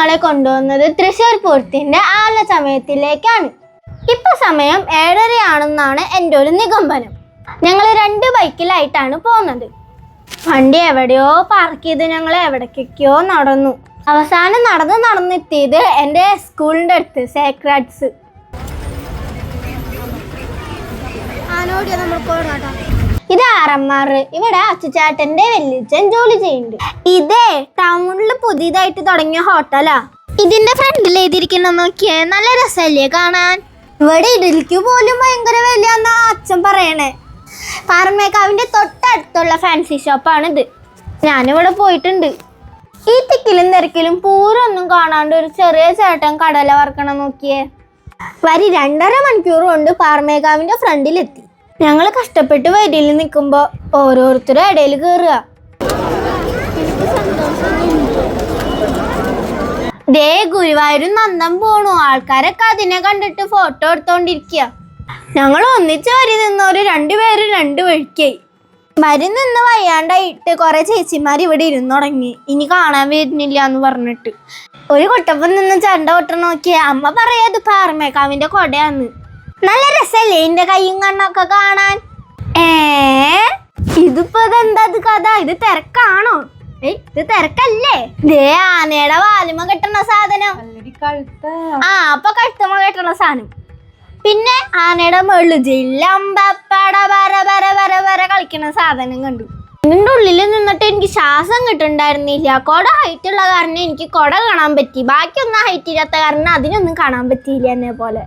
ഞങ്ങളെ കൊണ്ടുവന്നത് തൃശ്ശൂർ പൂരത്തിന്റെ ആല സമയത്തിലേക്കാണ്. ഇപ്പൊ സമയം ഏഴരയാണെന്നാണ് എന്റെ ഒരു നിഗമനം. ഞങ്ങൾ രണ്ട് ബൈക്കിലായിട്ടാണ് പോകുന്നത്. വണ്ടി എവിടെയോ പാർക്ക് ചെയ്ത് ഞങ്ങൾ എവിടേക്കൊക്കെയോ നടന്നു. അവസാനം നടന്ന് നടന്നെത്തിയത് എന്റെ സ്കൂളിന്റെ അടുത്ത് സേക്രാഡ്സ് ഇത് ആറന്മാറ് ഇവിടെ അച്ചുചാട്ടന്റെ വെല്ലിച്ചൻ ജോലി ചെയ്യുന്നുണ്ട്. ഇതേ ടൗണിൽ പുതിയതായിട്ട് തുടങ്ങിയ ഹോട്ടലാ. ഇതിന്റെ ഫ്രണ്ടിൽ എഴുതിയിരിക്കുന്ന നോക്കിയേ നല്ല രസല്ലേ കാണാൻ? ഇവിടെ ഇഡലിക്ക് പോലും ഭയങ്കര വിലയാന്നാ അച്ഛൻ പറയണേ. പാറമേക്കാവിന്റെ തൊട്ടടുത്തുള്ള ഫാൻസി ഷോപ്പാണിത് ഞാനിവിടെ പോയിട്ടുണ്ട്. ഈ തിക്കിലും തിരക്കിലും പൂരൊന്നും കാണാണ്ട് ഒരു ചെറിയ ചേട്ടൻ കടല വറക്കണം നോക്കിയേ. വരി രണ്ടര മണിക്കൂർ കൊണ്ട് പാറമേക്കാവിന്റെ ഫ്രണ്ടിലെത്തി. ഞങ്ങൾ കഷ്ടപ്പെട്ട് വരിയിൽ നിൽക്കുമ്പോൾ ഓരോരുത്തരും ഇടയിൽ കയറുക ദേ ഗുരുവായൂരും നന്ദം പോണു. ആൾക്കാരൊക്കെ അതിനെ കണ്ടിട്ട് ഫോട്ടോ എടുത്തോണ്ടിരിക്കുക ഞങ്ങൾ ഒന്നിച്ച് വരി നിന്നവര് രണ്ടുപേരും രണ്ട് വഴിക്കായി. വരി നിന്ന് വയ്യാണ്ടായിട്ട് കുറെ ചേച്ചിമാർ ഇവിടെ ഇരുന്ന് തുടങ്ങി. ഇനി കാണാൻ വരുന്നില്ല എന്ന് പറഞ്ഞിട്ട്. ഒരു കുട്ടപ്പം നിന്ന് ചണ്ട കൊട്ട നോക്കിയ. അമ്മ പറയാ ഇത് പാറമേക്കാവിന്റെ കൊടയാന്ന്. നല്ല രസല്ലേ എന്റെ കൈയും കണ്ണൊക്കെ കാണാൻ? ഏ? ഇതിപ്പോ ഇതെന്താ ഇത് കഥ? ഇത് തിരക്കാണോ? ഏയ് ഇത് തിരക്കല്ലേ? ദേ ആനയുടെ വാലുമ കെട്ടണ സാധനം. ആ അപ്പൊ കഴുത്തുമ കെട്ടണ സാധനം. പിന്നെ ആനയുടെ മുകളിൽ ജില്ലമ്പപ്പട വര വര വര വര കളിക്കണ സാധനം കണ്ടു. ഇതിന്റെ ഉള്ളിൽ നിന്നിട്ട് എനിക്ക് ശ്വാസം കിട്ടുന്നുണ്ടായിരുന്നില്ല കൊട ഹൈറ്റ് ഉള്ള കാരണം എനിക്ക് കൊട കാണാൻ പറ്റി. ബാക്കിയൊന്നും ഹൈറ്റ് ഇല്ലാത്ത കാരണം അതിനൊന്നും കാണാൻ പറ്റിയില്ല എന്നെ പോലെ.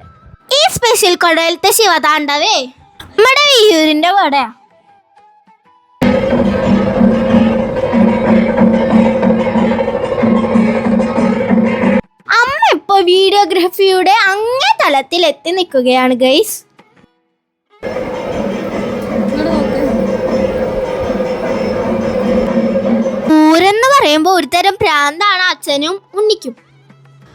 സ്പെഷ്യൽ കൊടയിലത്തെ ശിവതാണ്ടവേ നമ്മുടെ വിയൂരിന്റെ കൊടയാ. അമ്മ ഇപ്പൊ വീഡിയോഗ്രഫിയുടെ അങ്ങേ തലത്തിൽ എത്തി നിൽക്കുകയാണ് ഗൈസ് ഊരെന്ന് പറയുമ്പോൾ ഒരുതരം പ്രാന്താണ് അച്ഛനും ഉണ്ണിക്കും.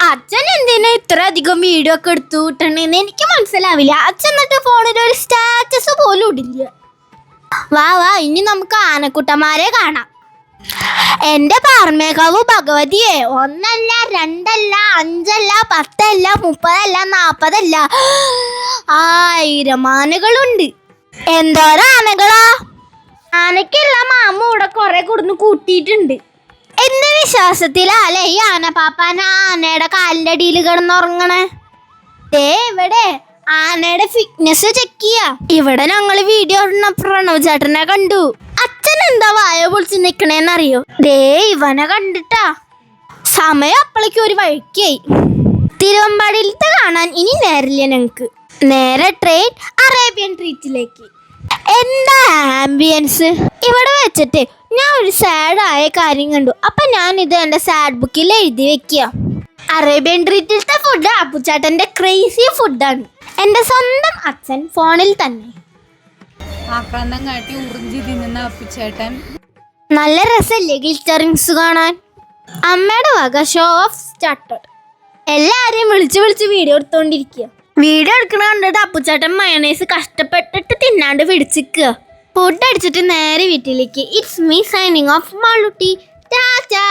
അച്ഛൻ എന്തിനാ ഇത്ര അധികം വീഡിയോ ഒക്കെ എടുത്തു വിട്ടണെന്ന് എനിക്ക് മനസ്സിലാവില്ല. അച്ഛൻ എന്നിട്ട് ഫോണിൽ ഒരു സ്റ്റാറ്റസ് പോലും ഇടില്ല. വാ വാ ഇനി നമുക്ക് ആനക്കുട്ടന്മാരെ കാണാം. എന്റെ പാർമേകാവ് ഭഗവതിയെ ഒന്നല്ല രണ്ടല്ല അഞ്ചല്ല പത്തല്ല മുപ്പതല്ല നാപ്പതല്ല. ആയിരം ആനകളുണ്ട്. എന്തോരാനകളാ ആനകളാ? മാമ ഇവിടെ കുറെ കൊടുന്ന് കൂട്ടിയിട്ടുണ്ട്. എന്റെ വിശ്വാസത്തിലല്ലേ ഈ ആന പാപ്പാന ആനയുടെ കാലിന്റെ അടിയിൽ കിടന്നുറങ്ങണേ. ദേ ഇവിടെ ആനയുടെ ഫിറ്റ്നസ് ചെക്ക് ചെയ്യാ. ഇവിടെ ഞങ്ങൾ വീഡിയോ പ്രണവ് ചേട്ടനെ കണ്ടു. അച്ഛൻ എന്താ വായ പൊളിച്ച് നിക്കണേന്നറിയോ? ദേ ഇവനെ കണ്ടിട്ടാ. സമയം അപ്പളേക്ക് ഒരു വഴിക്കായി. തിരുവമ്പാടിയിലത്തെ കാണാൻ ഇനി നേരില്ല ഞങ്ങക്ക്. നേരെ ട്രെയിൻ അറേബ്യൻ ട്രീറ്റിലേക്ക് എന്താ ആംബിയൻസ് ഇവിടെ വെച്ചിട്ട് ഞാൻ ഒരു സാഡായ കാര്യം കണ്ടു. അപ്പൊ ഞാൻ ഇത് എന്റെ സാഡ് ബുക്കിൽ എഴുതി വെക്കുക അറേബ്യൻ ട്രീറ്റിലത്തെ ഫുഡ് അപ്പുച്ചാട്ടന്റെ ക്രേസി ഫുഡാണ് എന്റെ സ്വന്തം അച്ഛൻ ഫോണിൽ തന്നെ. ആക്രാന്തം കാട്ടി ഉറിഞ്ചി തിന്നുന്ന അപ്പുച്ചേട്ടൻ നല്ല രസമല്ലേ ഗിൽറ്ററിങ്സ് കാണാൻ? അമ്മയുടെ വക ഷോ ഓഫ് സ്റ്റാർട്ടഡ് എല്ലാവരെയും വിളിച്ച് വിളിച്ച് വീഡിയോ എടുത്തോണ്ടിരിക്കുക വീഡിയോ എടുക്കണ കണ്ടിട്ട് അപ്പുച്ചേട്ടൻ മയണൈസ് കഷ്ടപ്പെട്ടിട്ട് തിന്നാണ്ട് പിടിച്ചിക്കുക ഫുഡ് അടിച്ചിട്ട് നേരെ വീട്ടിലേക്ക്. It's me signing off Malutty tata